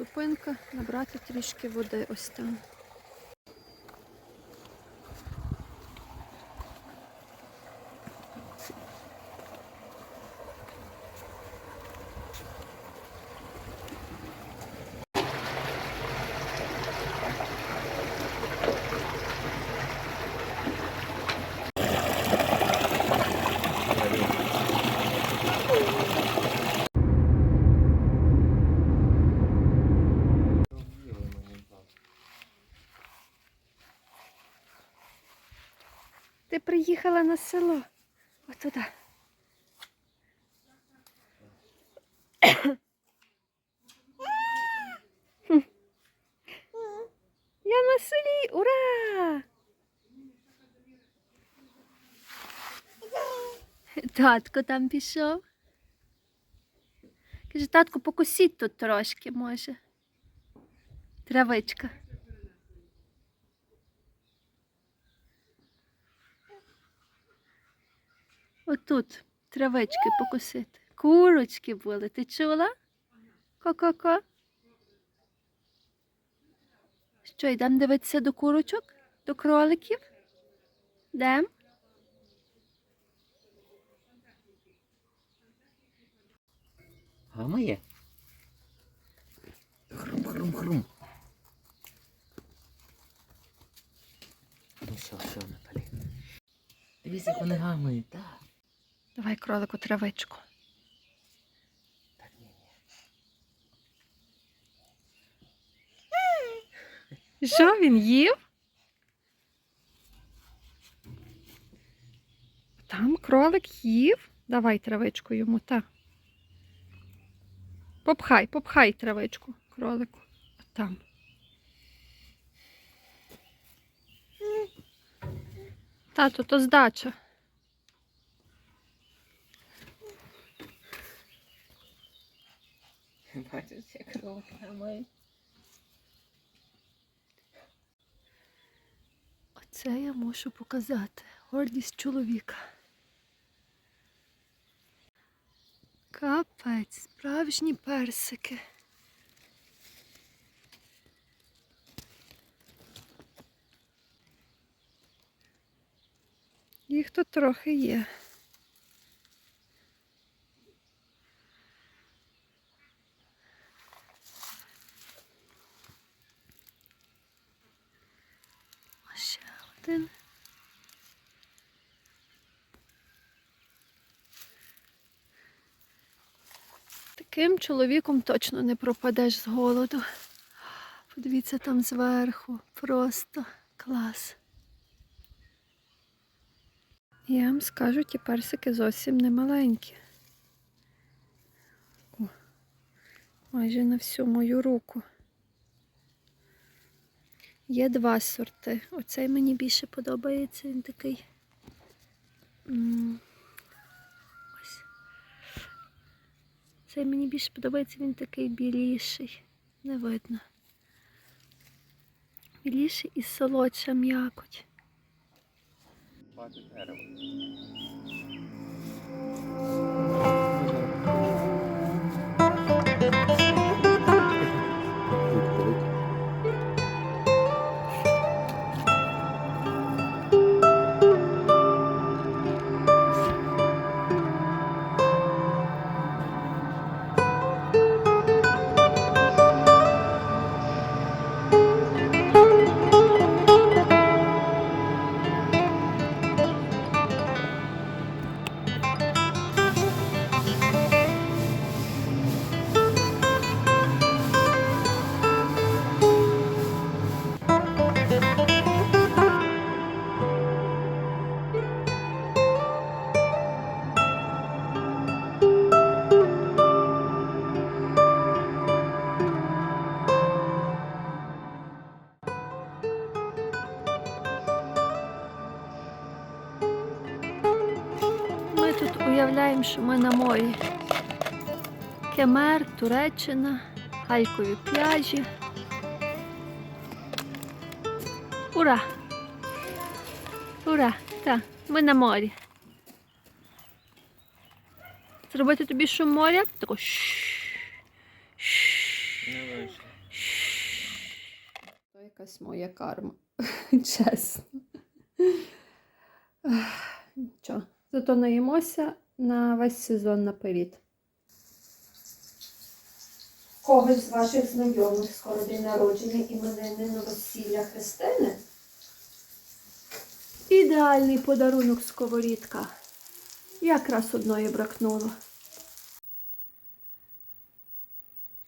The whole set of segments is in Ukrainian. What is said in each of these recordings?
зупинка, набрати трішки води ось там. Ти приїхала на село. Отуда. Я на селі. Ура! Татко там пішов. Каже, татку, покусіть тут трошки, може. Травичка. Отут травички покусити. Курочки були. Ти чула? Ко-ко-ко. Що, йдемо дивитися до курочок? До кроликів? Йдемо? Гамає. Хрум, хрум, хрум. Ну все, все, Наталі. Дивись, як вони гамають, так. Давай кролику травичку. Так, ні, ні. Що він їв? Там кролик їв. Давай травичку йому, та. Попхай, попхай травичку кролику. Там. Тато, то здача. Бачиш, як гамають. Оце я мушу показати. Гордість чоловіка. Капець, справжні персики. Їх тут трохи є. Один. Таким чоловіком точно не пропадеш з голоду. Подивіться там зверху. Просто клас. Я вам скажу, ті персики зовсім не маленькі. О, майже на всю мою руку. Є два сорти. Оцей мені більше подобається, він такий. Ось. Цей мені більше подобається, він такий біліший. Не видно. Біліший і солодша м'якоть. Бачу дерево. Уявляємо, ми на морі. Кемер, Туреччина, Харкові пляжі. Ура! Ура! Так, ми на морі. Зробити тобі шум моря? Тако. шш. якась моя карма. Чесно. Нічого. Зато наїмося на весь сезон наперед. Когось з ваших знайомих скоро день народження іменини новосілля Христини? Ідеальний подарунок сковорідка. Якраз одної бракнуло.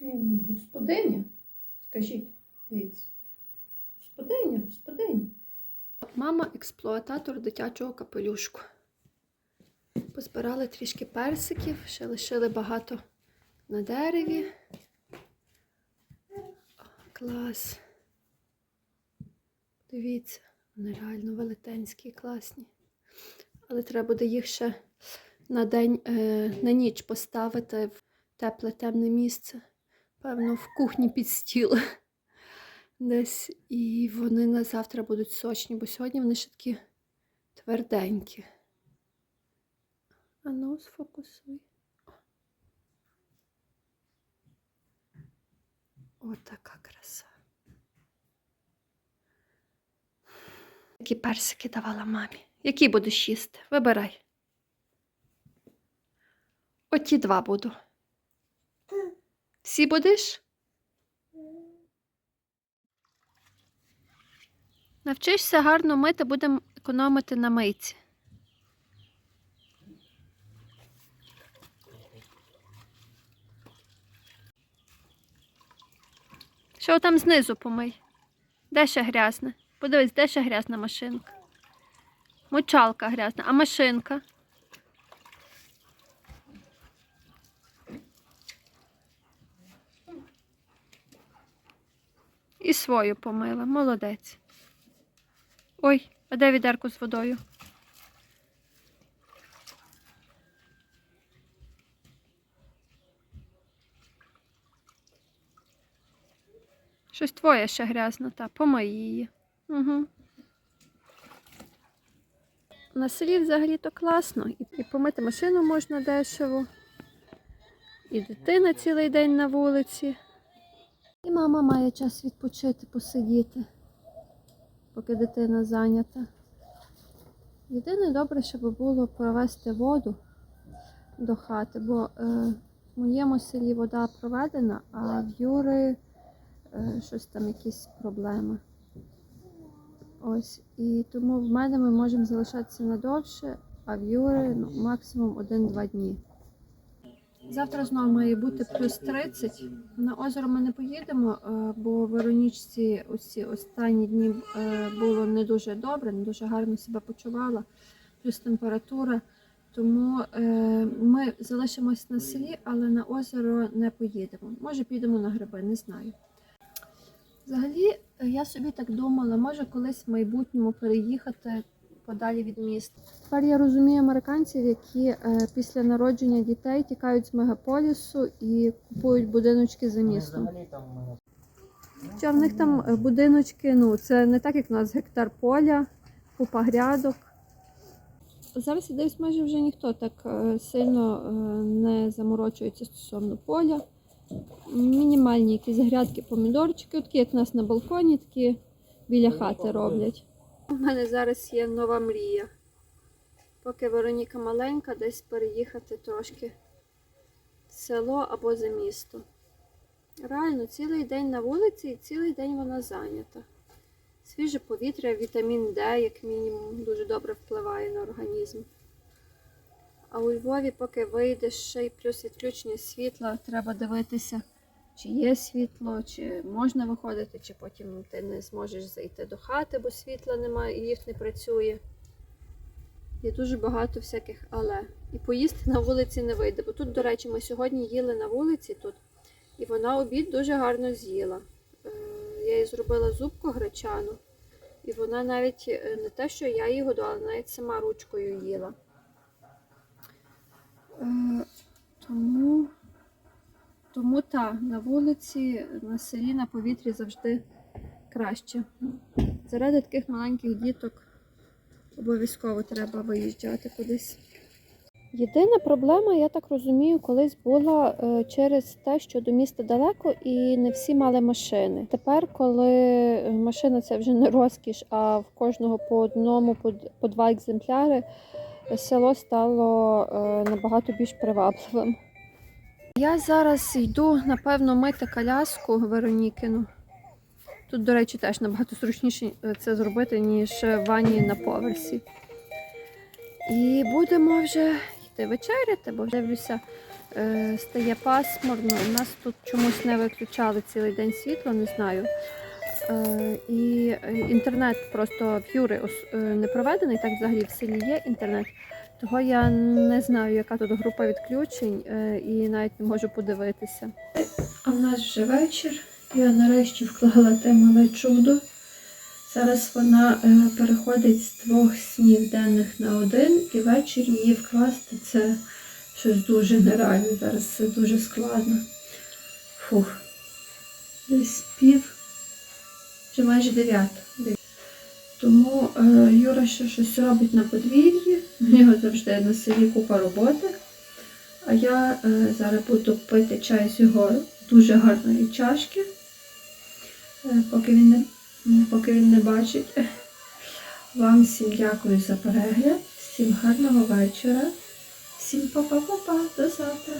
Ну, господиня, скажіть, дивіться. Господиня, господиня. Мама експлуататор дитячого капелюшку. Позбирали трішки персиків, ще лишили багато на дереві. Клас. Дивіться, вони реально велетенські, і класні. Але треба буде їх ще на день, е, на ніч поставити в тепле темне місце. Певно, в кухні під стіл. Десь. І вони на завтра будуть сочні, бо сьогодні вони ще такі тверденькі. А ну, сфокусуй. Отака краса. Які персики давала мамі. Які будеш їсти? Вибирай. Оті два буду. Всі будеш? Навчишся гарно мити, будемо економити на мийці. Що там знизу помий? Де ще грязне? Подивись, де ще грязна машинка? Мочалка грязна, а машинка? І свою помила. Молодець. Ой, а де відерку з водою? Щось твоє ще грязно, та помий її. Угу. На селі взагалі то класно. І, помити машину можна дешево. І дитина цілий день на вулиці. І мама має час відпочити, посидіти, поки дитина зайнята. Єдине добре, щоб було провести воду до хати, бо е, в моєму селі вода проведена, а в Юри щось там якісь проблеми. Ось. І тому в мене ми можемо залишатися надовше, а в Юри ну, максимум 1-2 дні. Завтра знову має бути плюс 30. На озеро ми не поїдемо, е, бо Веронічці оці останні дні е, було не дуже добре, не дуже гарно себе почувала, плюс температура. Тому е, ми залишимось на селі, але на озеро не поїдемо. Може, підемо на гриби, не знаю. Взагалі, е, я собі так думала, може колись в майбутньому переїхати подалі від міста. Тепер я розумію американців, які е, після народження дітей тікають з мегаполісу і купують будиночки за містом. Хоча в них там е, будиночки, ну це не так, як у нас гектар поля, купа грядок. Зараз я дивлюсь, майже вже ніхто так е, сильно е, не заморочується стосовно поля. Мінімальні якісь грядки, помідорчики, такі як у нас на балконі, такі біля хати роблять. У мене зараз є нова мрія. Поки Вероніка маленька, десь переїхати трошки в село або за місто. Реально, цілий день на вулиці і цілий день вона зайнята. Свіже повітря, вітамін Д, як мінімум, дуже добре впливає на організм. А у Львові, поки вийдеш, ще й плюс відключення світла, треба дивитися, чи є світло, чи можна виходити, чи потім ти не зможеш зайти до хати, бо світла немає і ліфт не працює. Є дуже багато всяких але. І поїсти на вулиці не вийде. Бо тут, до речі, ми сьогодні їли на вулиці тут, і вона обід дуже гарно з'їла. Е, Я їй зробила зубку гречану, і вона навіть е, не те, що я її годувала, навіть сама ручкою їла. Е, Тому, тому та, на вулиці, на селі, на повітрі завжди краще. Заради таких маленьких діток обов'язково треба виїжджати кудись. Єдина проблема, я так розумію, колись була е, через те, що до міста далеко і не всі мали машини. Тепер, коли машина це вже не розкіш, а в кожного по одному, по, два екземпляри, село стало е, набагато більш привабливим. Я зараз йду, напевно, мити коляску Веронікину. Тут, до речі, теж набагато зручніше е, це зробити, ніж в ванні на поверсі. І будемо вже йти вечеряти, бо дивлюся, е, стає пасмурно. У нас тут чомусь не виключали цілий день світло, не знаю. Е, і е, інтернет просто в Юри е, не проведений, так взагалі в селі є інтернет. Того я не знаю, яка тут група відключень, і навіть не можу подивитися. А в нас вже вечір. Я нарешті вклала те мале чудо. Зараз вона переходить з двох снів денних на один, і ввечері її вкласти це щось дуже нереально. Зараз це дуже складно. Фух. Десь пів, вже майже дев'ята. Десь. Тому е, Юра ще щось робить на подвір'ї. У нього завжди на селі купа роботи. А я е, зараз буду пити чай з його дуже гарної чашки, е, поки він не поки він не бачить. Вам всім дякую за перегляд, всім гарного вечора, всім па-па-па-па, до завтра.